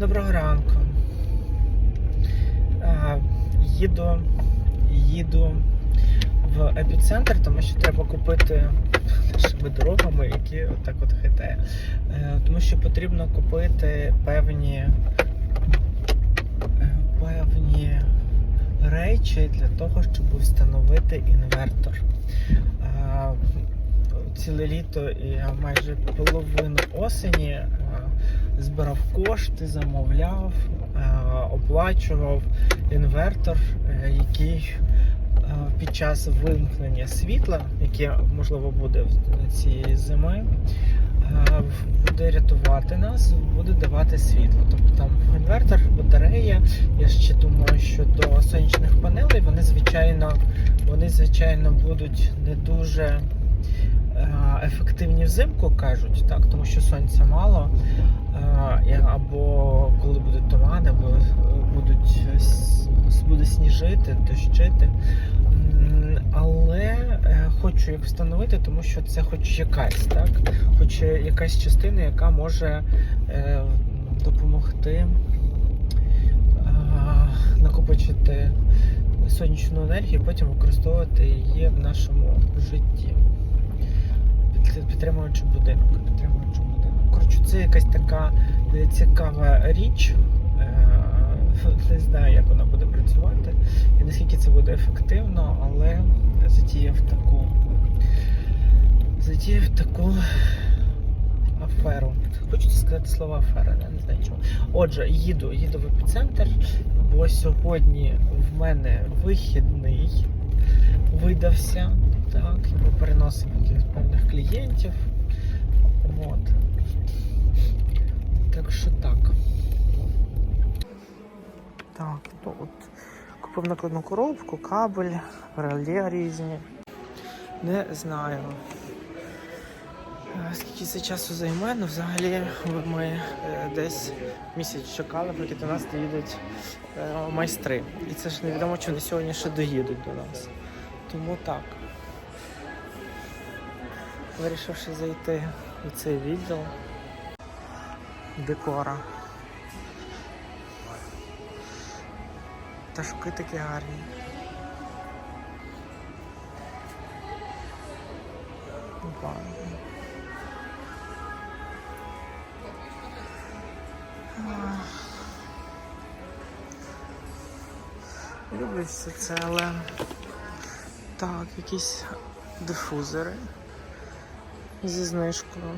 Доброго ранку. Е, Їду, їду в епіцентр, тому що треба купити нашими дорогами, які отак от хитає. Е, Тому що потрібно купити певні, е, певні речі для того, щоб встановити інвертор. Ціле літо і майже половину осені збирав кошти, замовляв, е, оплачував інвертор, е, який е, під час вимкнення світла, яке можливо буде цієї зими, буде рятувати нас, буде давати світло. Тобто там інвертор, батарея. Я ще думаю, що до сонячних панелей вони звичайно, вони звичайно будуть не дуже ефективні взимку, кажуть, так, тому що сонця мало. Е, Або коли будуть тумани, або е, будуть буде сніжити, дощити. Але е, хочу їх встановити, тому що це хоч якась, так? Хоч якась частина, яка може е, допомогти е, накопичити сонячну енергію, потім використовувати її в нашому житті. Підтримуючи будинок. Підтримуючи будинок. Коротше, це якась така е, цікава річ. Е, Не знаю, як вона буде працювати і наскільки це буде ефективно, але затіяв таку затіяв таку аферу. Хочеться сказати слово афера, не знаю чому. Отже, їду, їду в епіцентр, бо сьогодні в мене вихідний видався. Так, ми переносимо певних клієнтів. От. Так що так. Так, от купив накладну коробку, кабель, реле різні. Не знаю. е, Скільки це часу займе, ну взагалі ми е, десь місяць чекали, поки до нас доїдуть е, майстри. І це ж невідомо, чи вони сьогодні ще доїдуть до нас. Тому так. Вирішивши зайти у цей відділ декора. Пташки такі гарні. Опа. Люблю все це, але так, якісь дифузори зі знижкою.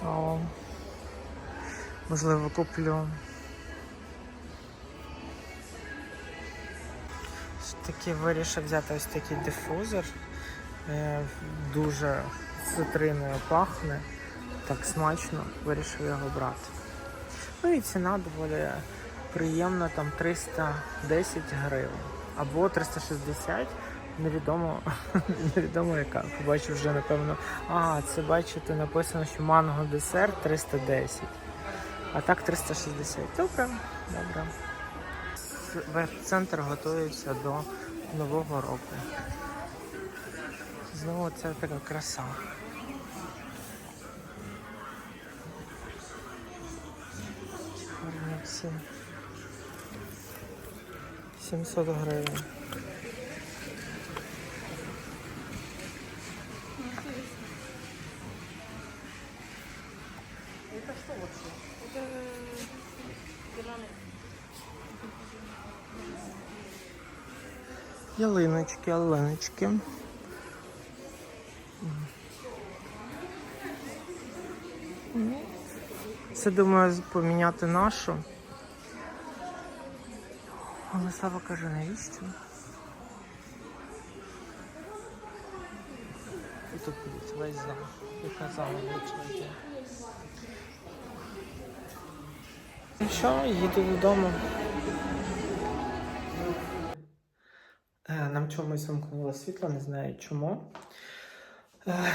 Цікаво. Можливо, куплю. Таки вирішив взяти ось такий дифузор. Е, Дуже цитриною пахне. Так смачно, вирішив його брати. Ну і ціна доволі приємна, там 310 гривень. Або 360, невідомо, невідомо яка. Побачив вже, напевно. А, це бачите, написано, що манго десерт 310. А так 360. Добре, добре. Веб-центр готується до Нового року. Знову це така краса. Гарні всі. 700 гривень. Ялиночки, ялиночки. Це думаю поміняти нашу. Але Слава каже, навіщо? І тут подивіться, весь зал. Яка зала вична. Ну що, їду додому. Нам чомусь вимкнуло світло, не знаю чому. Е,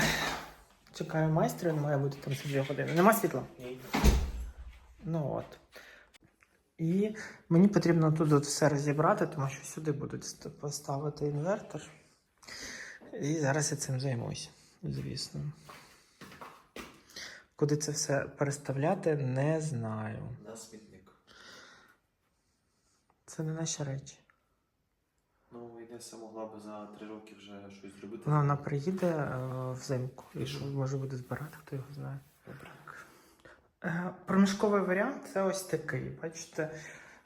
Чекаю майстра, він має бути там за 2 години. Нема світла? Ні. Ну от. І мені потрібно тут от все розібрати, тому що сюди будуть поставити інвертор. І зараз я цим займусь, звісно. Куди це все переставляти, не знаю. На смітник. Це не наші речі. Ну, Інеса могла би за три роки вже щось зробити. Вона, вона приїде е, взимку і що може буде збирати, хто його знає. Добре. Е, Проміжковий варіант це ось такий. Бачите,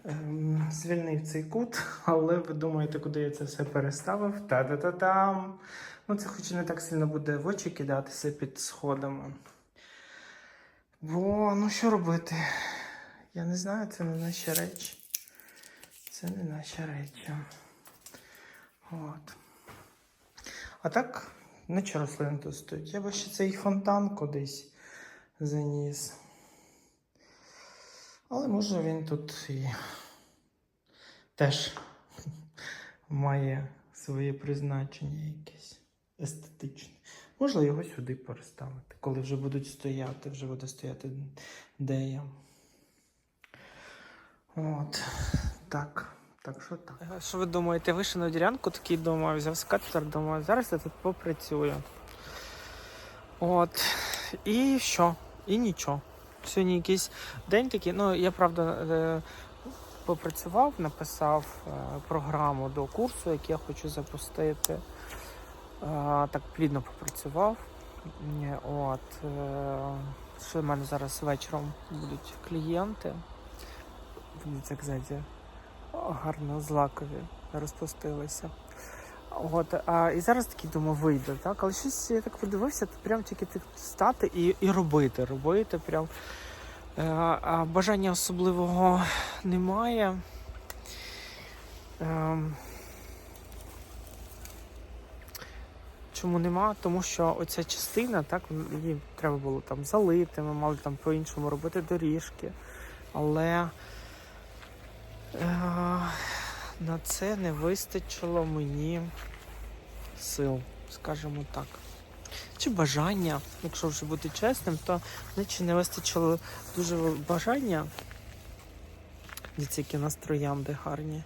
ем, звільнив цей кут, але ви думаєте, куди я це все переставив? Та-та-та-там. Ну, це хоч і не так сильно буде в очі кидатися під сходами. Бо, ну що робити? Я не знаю, це не наші речі. Це не наші речі. От. А так, нічого рослини тут стоїть. Я би ще цей фонтан кудись заніс. Але може він тут і теж має своє призначення якесь естетичне. Можна його сюди переставити. Коли вже будуть стояти, вже буде стояти дея. От. Так. Так, що так? Е, Що ви думаєте? Вийшов на ділянку, такий думаю, взяв скатер, думаю, зараз я тут попрацюю. От. І що? І нічого. Сьогодні якийсь день такий. Ну, я правда е, попрацював, написав е, програму до курсу, який я хочу запустити. Так плідно попрацював. От. Що в мене зараз вечором будуть клієнти. Дивіться, як ззаді гарно злакові розпустилися. От, а, і зараз такий думаю, вийде, так? Але щось я так подивився, то прям тільки так стати і, і робити. Робити прям. Е, а бажання особливого немає. Е, чому нема? Тому що оця частина, так, її треба було там залити, ми мали там по-іншому робити доріжки. Але на це не вистачило мені сил, скажімо так. Чи бажання, якщо вже бути чесним, то наче не вистачило дуже бажання. Дивіться, які у нас гарні.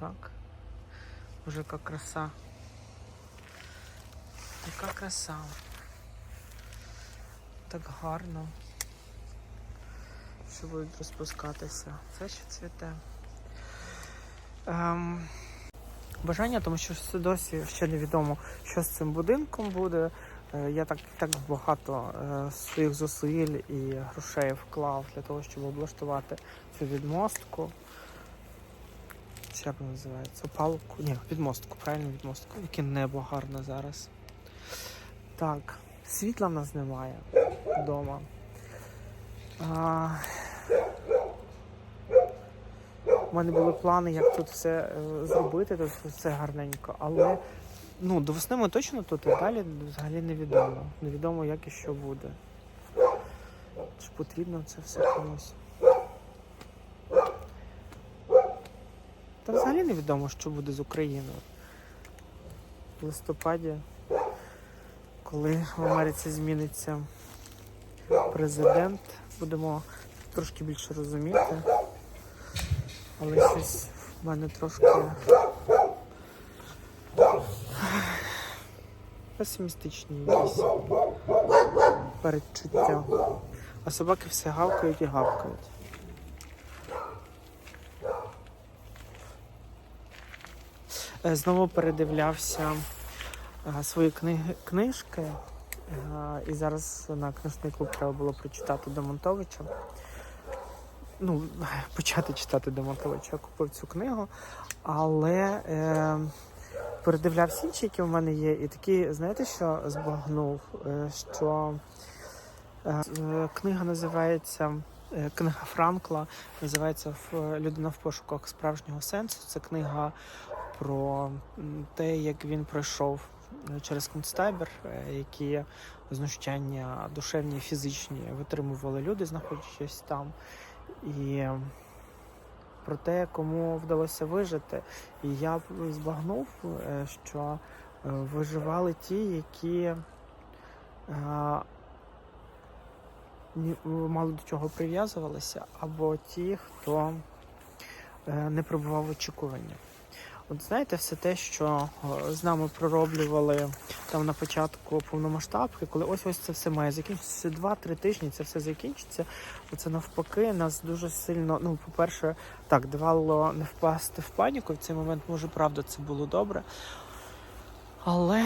Так. Боже, яка краса. Яка краса. Так гарно. Що будуть розпускатися. Це ще цвіте. Ем, бажання, тому що все досі ще невідомо, що з цим будинком буде. Е, Я так, так багато е, своїх зусиль і грошей вклав для того, щоб облаштувати цю відмостку. Чи Як вона називається? Палку? Ні, відмостку, правильно відмостку. Яке небо гарне зараз. Так, світла в нас немає вдома. А, у мене були плани, як тут все е, зробити, тут все гарненько. Але ну, до весни ми точно тут і далі взагалі невідомо. Невідомо, як і що буде. Чи потрібно це все комусь? Та взагалі невідомо, що буде з Україною. В листопаді, коли в Америці зміниться президент, будемо трошки більше розуміти. Але щось в мене трошки песимістичні якісь передчуття. А собаки все гавкають і гавкають. Е, Знову передивлявся е, свої книги, книжки. Е, І зараз на книжний клуб треба було прочитати Демонтовича. Ну, почати читати Демонтовича. Я купив цю книгу, але е, передивлявся інші, які в мене є, і такі, знаєте, що збагнув? Е, що е, книга називається е, Книга Франкла, називається «В- Людина в пошуках справжнього сенсу. Це книга про те, як він пройшов е, через концтабір, які знущання душевні і фізичні витримували люди, знаходячись там. І про те, кому вдалося вижити. І я збагнув, е, що е, виживали ті, які е, мало до чого прив'язувалися, або ті, хто не пробував в очікуванні. От знаєте, все те, що е, з нами пророблювали там на початку повномасштабки, коли ось ось це все має закінчитися два-три тижні, це все закінчиться. Оце навпаки нас дуже сильно. Ну, по-перше, так давало не впасти в паніку. В цей момент, може, правда, це було добре. Але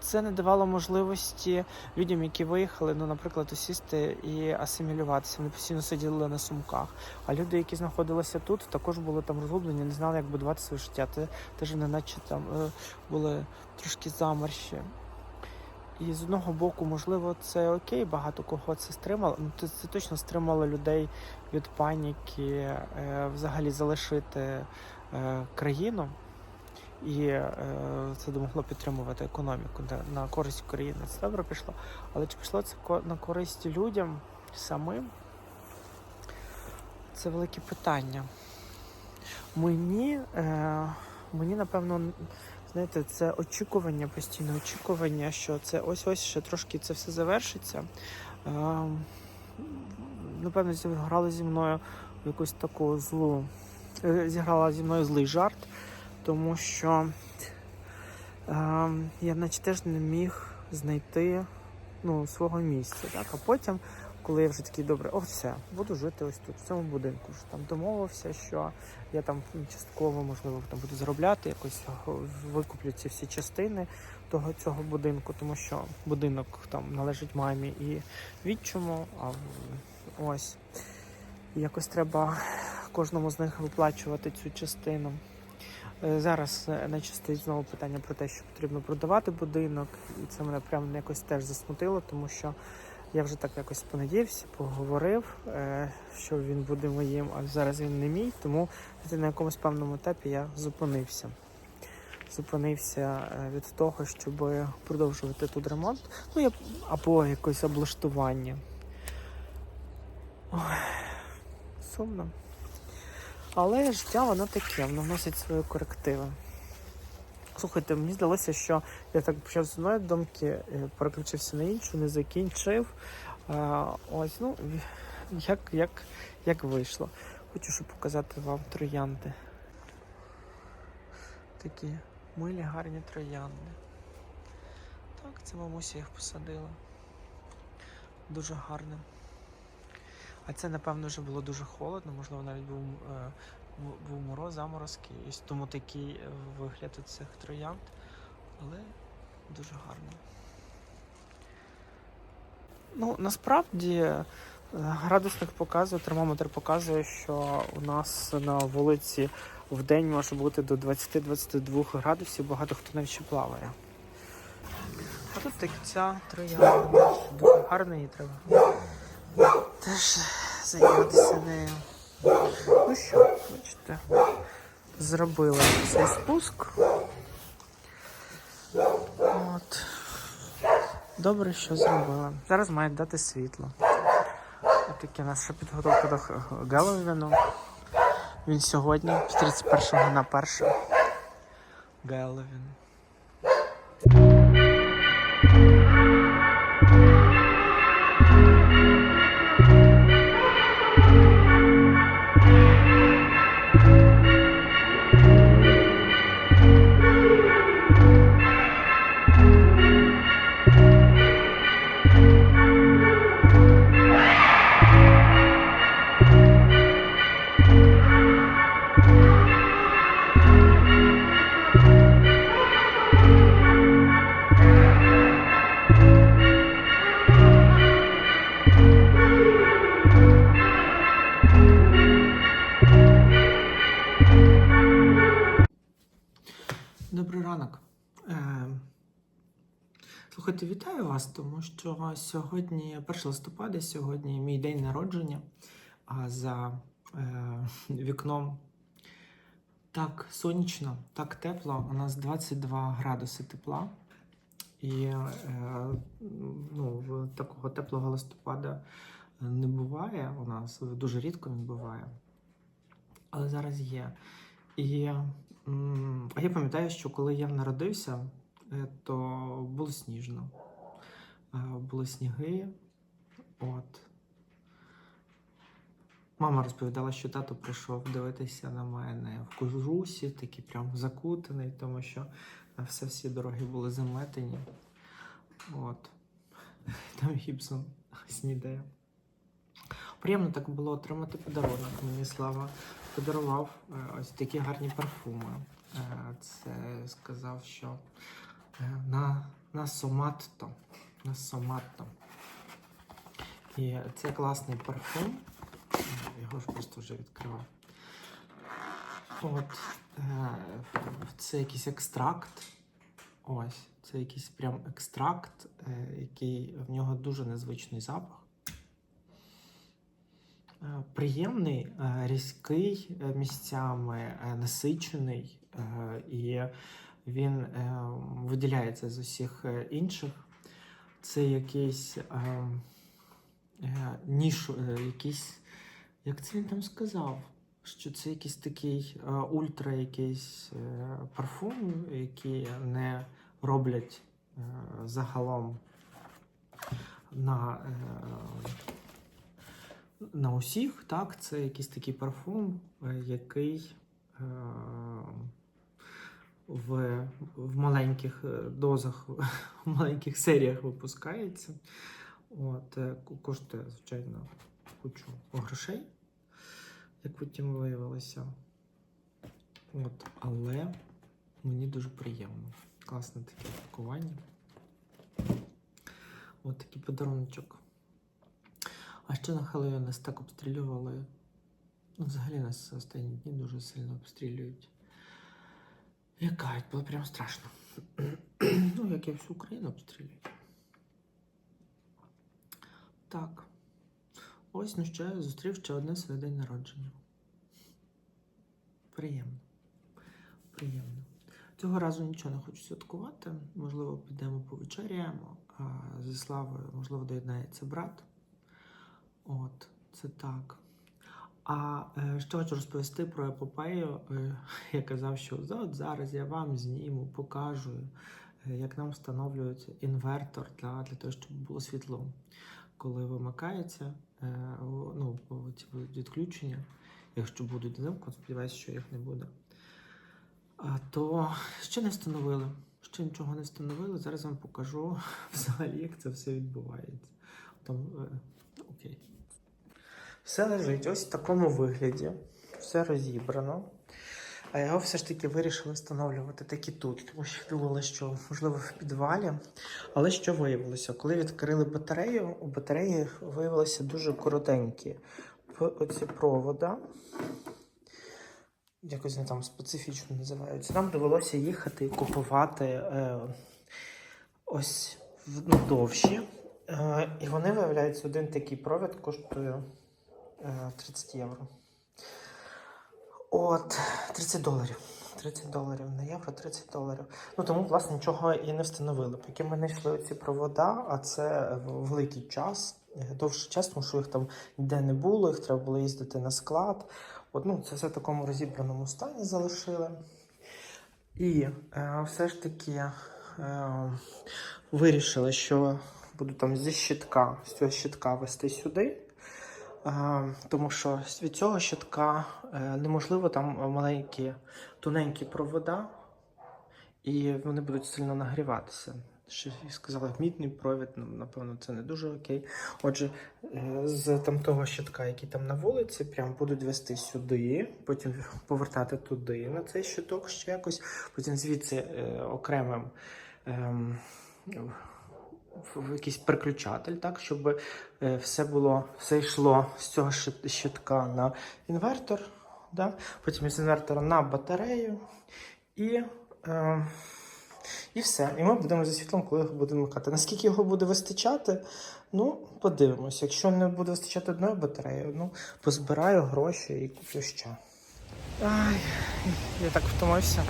це не давало можливості людям, які виїхали, ну, наприклад, усісти і асимілюватися. Вони постійно сиділи на сумках. А люди, які знаходилися тут, також були там розгублені, не знали, як будувати своє життя. Те- Теж не наче там е, були трошки замерші. І з одного боку, можливо, це окей, багато кого це стримало. Ну, це точно стримало людей від паніки, е, взагалі залишити е, країну. І е, це допомогло підтримувати економіку на, на користь країни. Це добре пішло. Але чи пішло це на користь людям самим? Це велике питання. Мені, е, мені напевно, знаєте, це очікування, постійне очікування, що це ось-ось ще трошки це все завершиться. Е, напевно, зіграли зі мною в якусь таку злу, е, зіграла зі мною злий жарт, тому що е, я наче теж не міг знайти ну, свого місця. Так? А потім коли я вже такий добре, о, все, буду жити ось тут, в цьому будинку. Вже там домовився, що я там частково, можливо, там буду заробляти, якось викуплю ці всі частини того цього будинку, тому що будинок там належить мамі і відчому. А ось якось треба кожному з них виплачувати цю частину. Е, Зараз е, наче стоїть знову питання про те, що потрібно продавати будинок, і це мене прямо якось теж засмутило, тому що я вже так якось понадіявся, поговорив, е, що він буде моїм, а зараз він не мій, тому на якомусь певному етапі я зупинився. Зупинився від того, щоб продовжувати тут ремонт, ну я або якесь облаштування. Ой, сумно. Але життя воно таке, воно вносить свої корективи. Слухайте, мені здалося, що я так почав з одної думки, е, переключився на іншу, не закінчив. А, ось, ну, як, як, як вийшло. Хочу щоб показати вам троянди. Такі милі, гарні троянди. Так, це мамуся їх посадила. Дуже гарне. А це, напевно, вже було дуже холодно, можливо, навіть був, е, був мороз, заморозки, і тому такий е, вигляд у цих троянд. Але дуже гарно. Ну, насправді е, градусник показує, термометр показує, що у нас на вулиці в день може бути до 20-22 градусів, багато хто навіть ще плаває. А тут так ця троянда. Дуже гарна її треба. Теж зайнятися нею. Ну що, бачите, зробили цей спуск. От. Добре, що зробила. Зараз мають дати світло. Ось таке у нас ще підготовка до Геловіну. Він сьогодні, з 31 на 1. Геловін. Ранок. Е, Слухайте, вітаю вас, тому що сьогодні 1 листопада, сьогодні мій день народження, а за е, вікном так сонячно, так тепло. У нас 22 градуси тепла. І е, ну, такого теплого листопада не буває у нас, дуже рідко він буває. Але зараз є. І я пам'ятаю, що коли я народився, е, то було сніжно. Е, Були сніги. От. Мама розповідала, що тато прийшов дивитися на мене в кожусі, такий прям закутаний, тому що е, все всі дороги були заметені. От. Там Гібсон снідає. Приємно так було отримати подарунок. Мені Слава подарував е, ось такі гарні парфуми. Е, Це сказав, що е, на, на соматто. На соматто. І це класний парфум. Його ж просто вже відкривав. От, це якийсь екстракт. Ось, це якийсь прям екстракт, який в нього дуже незвичний запах. Е, Приємний, е, різкий е, місцями, насичений, і він виділяється з усіх інших. Це якийсь е, якийсь, як це він там сказав? Що це якийсь такий ультра якийсь парфум, який не роблять загалом на, на усіх. Так, це якийсь такий парфум, е, який е, в, в маленьких е, дозах, в маленьких серіях випускається. От, е, коштує, звичайно, кучу грошей, як потім виявилося. От, але мені дуже приємно. Класне таке пакування. От такий подаруночок. А ще на Хеллоуін нас так обстрілювали. Ну, взагалі нас останні дні дуже сильно обстрілюють. Як кажуть, було прям страшно. ну, як і всю Україну обстрілюють. Так. Ось, ну що я зустрів ще одне своє день народження. Приємно. Приємно. Цього разу нічого не хочу святкувати. Можливо, підемо повечеряємо. А зі Славою, можливо, доєднається брат. От, це так. А е, що хочу розповісти про епопею. Е, я казав, що от зараз я вам зніму, покажу, е, як нам встановлюють інвертор для, для того, щоб було світло. Коли вимикається, е, ну, ці відключення, якщо будуть взимку, сподіваюся, що їх не буде. А, то ще не встановили. Ще нічого не встановили. Зараз вам покажу взагалі, як це все відбувається. Там, е, окей. Все лежить ось в такому вигляді. Все розібрано. А його все ж таки вирішили встановлювати таки тут, тому що думали, що можливо в підвалі. Але що виявилося? Коли відкрили батарею, у батареї виявилися дуже коротенькі оці провода. Якось вони там специфічно називаються. Нам довелося їхати і купувати е, ось ну, довші. Е, і вони виявляються, один такий провід коштує 30 євро. От, 30 доларів. 30 доларів на євро, 30 доларів. Ну тому, власне, нічого і не встановили. Поки ми знайшли ці провода, а це великий час, е, довший час, тому що їх там ніде не було, їх треба було їздити на склад. От, ну, це все в такому розібраному стані залишили. І е, все ж таки е, вирішили, що буду там зі щитка, з цього щитка вести сюди. Е, тому що від цього щитка е, неможливо там маленькі тоненькі провода, і вони будуть сильно нагріватися. Ще й сказали, мідний провід, ну, напевно, це не дуже окей. Отже, е, з там того щитка, який там на вулиці, прям будуть вести сюди, потім повертати туди на цей щиток ще якось, потім звідси окремим. ем, якийсь переключатель, так, щоб е, все було, все йшло з цього щитка на інвертор, да? потім з інвертора на батарею і, е, і все. І ми будемо зі світлом, коли його будемо вмикати. Наскільки його буде вистачати, ну, подивимося. Якщо не буде вистачати одної батареї, ну, позбираю гроші і куплю ще. Ай, я так втомився.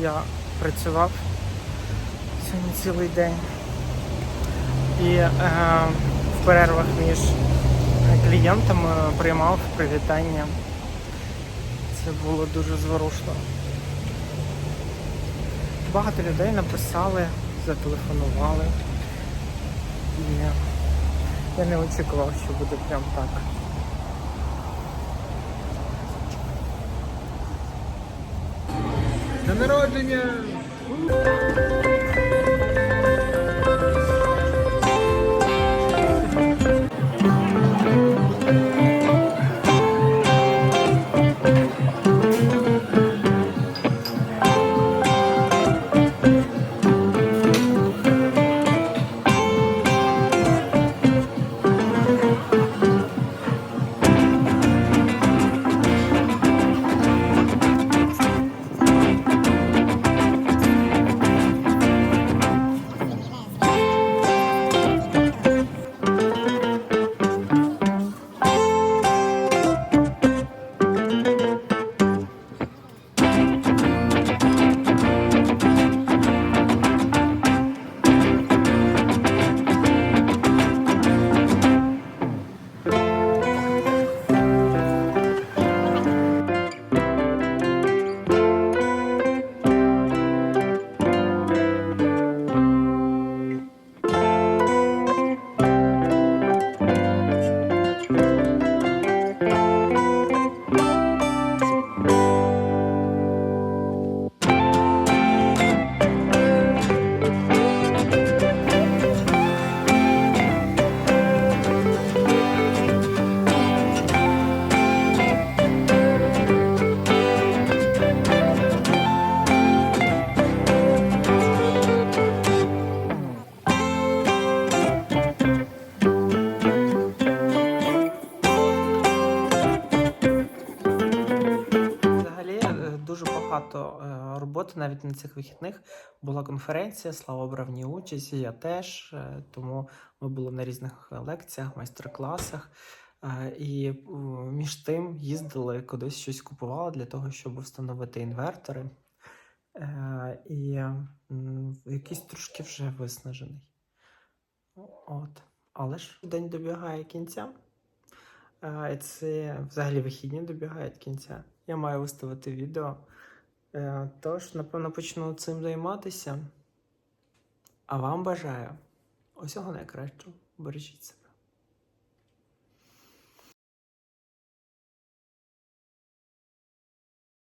Я працював сьогодні цілий день і е, в перервах між клієнтами приймав привітання. Це було дуже зворушно. Багато людей написали, зателефонували. І я не очікував, що буде прям так. На народження! Навіть на цих вихідних. Була конференція, Слава брав участь, я теж. е, Тому ми були на різних лекціях, майстер-класах. Е, І е, між тим їздили кудись щось купували для того, щоб встановити інвертори. Е, І якийсь трошки вже виснажений. От. Але ж день добігає кінця. Е, Це взагалі вихідні добігають кінця. Я маю виставити відео. Е, Тож, напевно, почну цим займатися. А вам бажаю усього найкращого. Бережіть себе.